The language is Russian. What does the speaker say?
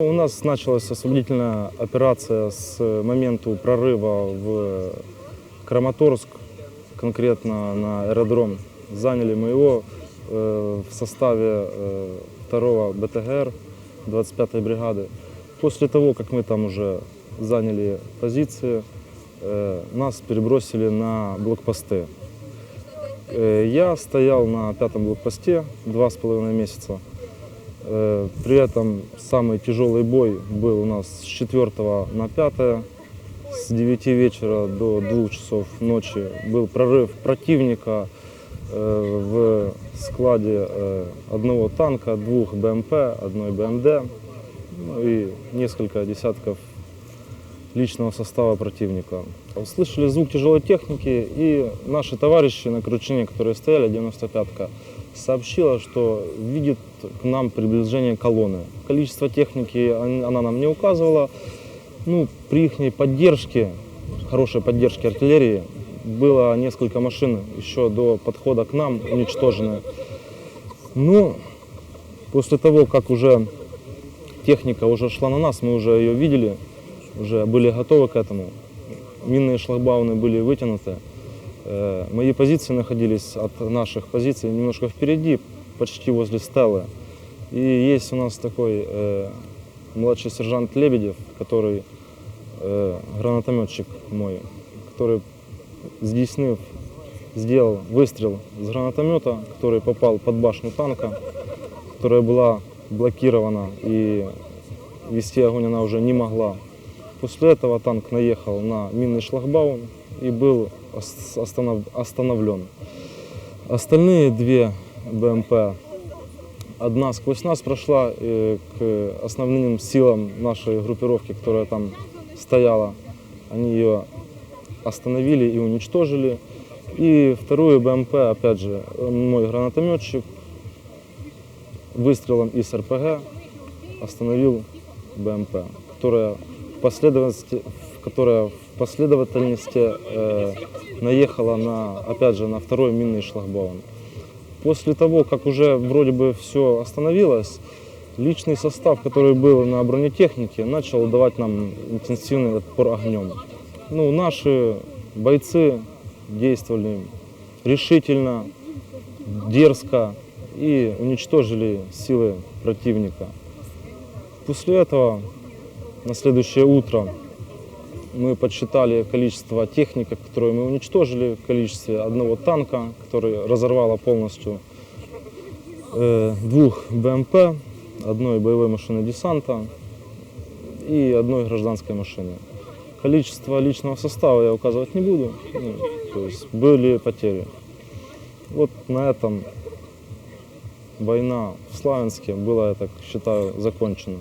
У нас началась освободительная операция с момента прорыва в Краматорск, конкретно на аэродром. Заняли мы его э, в составе э, 2 БТГР 25-й бригады. После того, как мы там уже заняли позиции, э, нас перебросили на блокпосты. Э, Я стоял на пятом блокпосте два с половиной месяца. Э, При этом самый тяжелый бой был у нас с 4 на 5, с 9 вечера до 2 часов ночи. Был прорыв противника э, в складе э, одного танка, двух БМП, одной БМД ну и несколько десятков личного состава противника. Услышали звук тяжелой техники, и наши товарищи на Кручине, которые стояли, 95-ка, сообщила, что видит к нам приближение колонны. Количество техники он- она нам не указывала. Ну, при их поддержке, хорошей поддержке артиллерии, было несколько машин еще до подхода к нам уничтожены. Ну, после того, как уже техника уже шла на нас, мы уже ее видели, уже были готовы к этому. Минные шлагбауны были вытянуты. Э, Мои позиции находились от наших позиций немножко впереди, почти возле стелы. И есть у нас такой э, младший сержант Лебедев, который э, гранатометчик мой, который здійснив, сделал выстрел с гранатомета, который попал под башню танка, которая была блокирована и вести огонь она уже не могла. После этого танк наехал на минный шлагбаум и был ос- останов- остановлен. Остальные две БМП, одна сквозь нас прошла э, к основным силам нашей группировки, которая там стояла. Они ее остановили и уничтожили. И вторую БМП, опять же, мой гранатометчик выстрелом из РПГ остановил БМП, которая в последовательности, которая в последовательности э, наехала на, опять же, на второй минный шлагбаум. После того, как уже вроде бы все остановилось, личный состав, который был на бронетехнике, начал давать нам интенсивный отпор огнем. Ну, наши бойцы действовали решительно, дерзко и уничтожили силы противника. После этого на следующее утро мы подсчитали количество техники, которую мы уничтожили, в количестве одного танка, который разорвало полностью, э, двух БМП, одной боевой машины десанта и одной гражданской машины. Количество личного состава я указывать не буду, ну, то есть были потери. Вот на этом война в Славянске была, я так считаю, закончена.